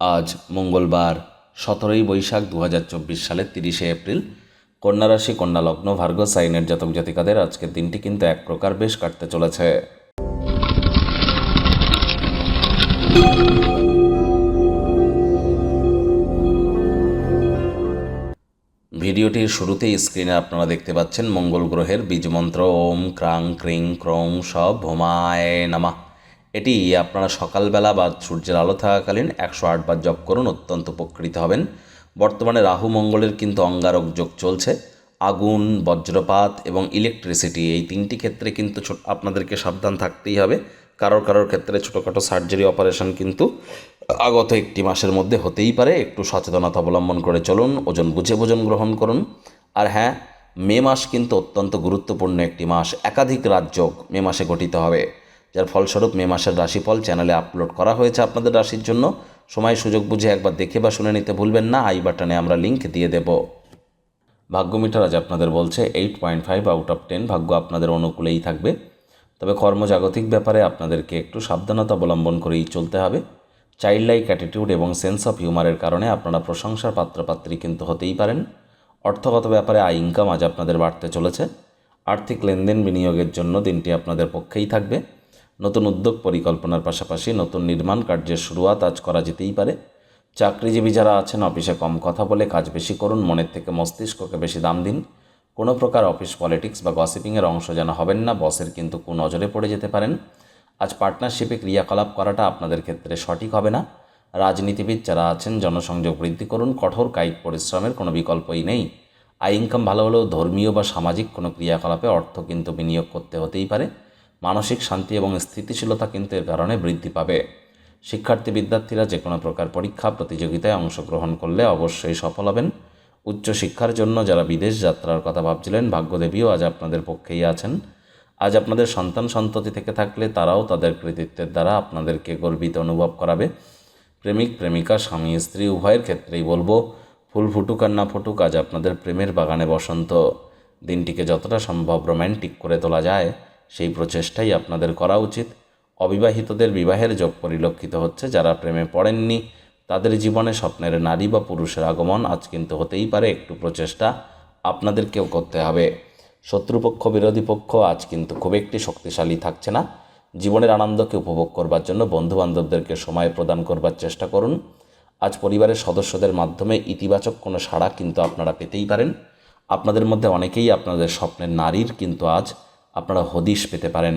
আজ মঙ্গলবার, সতেরোই বৈশাখ দু হাজার চব্বিশ সালের তিরিশে এপ্রিল। কন্যা রাশি, কন্যা লগ্ন ভার্গ সাইনের জাতক জাতিকাদের আজকের দিনটি কিন্তু এক প্রকার বেশ কাটতে চলেছে। ভিডিওটির শুরুতেই স্ক্রিনে আপনারা দেখতে পাচ্ছেন মঙ্গল গ্রহের বীজমন্ত্র ওম ক্রাং ক্রিং ক্রং সব ভোমায় নামা। এটি আপনারা সকালবেলা বা সূর্যের আলো থাকাকালীন একশো আটবার জপ করুন, অত্যন্ত উপকৃত হবেন। বর্তমানে রাহু মঙ্গলের কিন্তু অঙ্গারক যোগ চলছে। আগুন, বজ্রপাত এবং ইলেকট্রিসিটি এই তিনটি ক্ষেত্রে কিন্তু আপনাদেরকে সাবধান থাকতেই হবে। কারোর কারোর ক্ষেত্রে ছোটোখাটো সার্জারি অপারেশন কিন্তু আগত একটি মাসের মধ্যে হতেই পারে। একটু সচেতনতা অবলম্বন করে চলুন, ওজন বুঝে ভোজন গ্রহণ করুন। আর হ্যাঁ মে মাস কিন্তু অত্যন্ত গুরুত্বপূর্ণ একটি মাস। একাধিক রাজযোগ মে মাসে গঠিত হবে। যার ফলস্বরূপ মে মাসের রাশিফল চ্যানেলে আপলোড করা হয়েছে আপনাদের রাশির জন্য। সময় সুযোগ বুঝে একবার দেখে বা শুনে নিতে ভুলবেন না। আই বাটনে আমরা লিঙ্ক দিয়ে দেব। ভাগ্য মিটার আজ আপনাদের বলছে eight point five out of ten ভাগ্য আপনাদের অনুকূলেই থাকবে। তবে কর্মজাগতিক ব্যাপারে আপনাদেরকে একটু সাবধানতা অবলম্বন করেই চলতে হবে। চাইল্ড লাইক অ্যাটিটিউড এবং সেন্স অফ হিউমারের কারণে আপনারা প্রশংসার পাত্রপাত্রী কিন্তু হতেই পারেন। অর্থগত ব্যাপারে আয় ইনকাম আজ আপনাদের বাড়তে চলেছে। আর্থিক লেনদেন বিনিয়োগের জন্য দিনটি আপনাদের পক্ষেই থাকবে। নতুন উদ্যোগ পরিকল্পনার পাশাপাশি নতুন নির্মাণ কার্যের শুরুয়াত আজ করা যেতেই পারে। চাকরিজীবী যারা আছেন, অফিসে কম কথা বলে কাজ বেশি করুন, মনের থেকে মস্তিষ্ককে বেশি দাম দিন। কোনো প্রকার অফিস পলিটিক্স বা গসিপিংয়ের অংশ যেন হবেন না, বসের কিন্তু কোন কুনজরে পড়ে যেতে পারেন। আজ পার্টনারশিপে ক্রিয়াকলাপ করাটা আপনাদের ক্ষেত্রে সঠিক হবে না। রাজনীতিবিদ যারা আছেন, জনসংযোগ বৃদ্ধি করুন, কঠোর কায়িক পরিশ্রমের কোনো বিকল্পই নেই। আয় ইনকাম ভালো হলেও ধর্মীয় বা সামাজিক কোনো ক্রিয়াকলাপে অর্থ কিন্তু বিনিয়োগ করতে হতেই পারে। মানসিক শান্তি এবং স্থিতিশীলতা কিন্তু এর কারণে বৃদ্ধি পাবে। শিক্ষার্থী বিদ্যার্থীরা যে কোনো প্রকার পরীক্ষা, প্রতিযোগিতায় অংশগ্রহণ করলে অবশ্যই সফল হবেন। উচ্চশিক্ষার জন্য যারা বিদেশ যাত্রার কথা ভাবছিলেন, ভাগ্যদেবীও আজ আপনাদের পক্ষেই আছেন। আজ আপনাদের সন্তান সন্ততি থেকে থাকলে তারাও তাদের কৃতিত্বের দ্বারা আপনাদেরকে গর্বিত অনুভব করাবে। প্রেমিক, প্রেমিকা, স্বামী, স্ত্রী, উভয়ের ক্ষেত্রেই বলব, ফুল ফুটুক আর না ফুটুক আজ আপনাদের প্রেমের বাগানে বসন্ত। দিনটিকে যতটা সম্ভব রোম্যান্টিক করে তোলা যায়। সেই প্রচেষ্টাই আপনাদের করা উচিত। অবিবাহিতদের বিবাহের যোগ পরিলক্ষিত হচ্ছে, যারা প্রেমে পড়েননি, তাদের জীবনে স্বপ্নের নারী বা পুরুষের আগমন আজ কিন্তু হতেই পারে একটু প্রচেষ্টা আপনাদেরকেও করতে হবে। শত্রুপক্ষ, বিরোধী পক্ষ আজ কিন্তু খুব একটি শক্তিশালী থাকছে না। জীবনের আনন্দকে উপভোগ করবার জন্য বন্ধুবান্ধবদেরকে সময় প্রদান করবার চেষ্টা করুন। আজ পরিবারের সদস্যদের মাধ্যমে ইতিবাচক কোনো সাড়া কিন্তু আপনারা পেতেই পারেন। আপনাদের মধ্যে অনেকেই আপনাদের স্বপ্নের নারীর কিন্তু আজ আপনারা হদিশ পেতে পারেন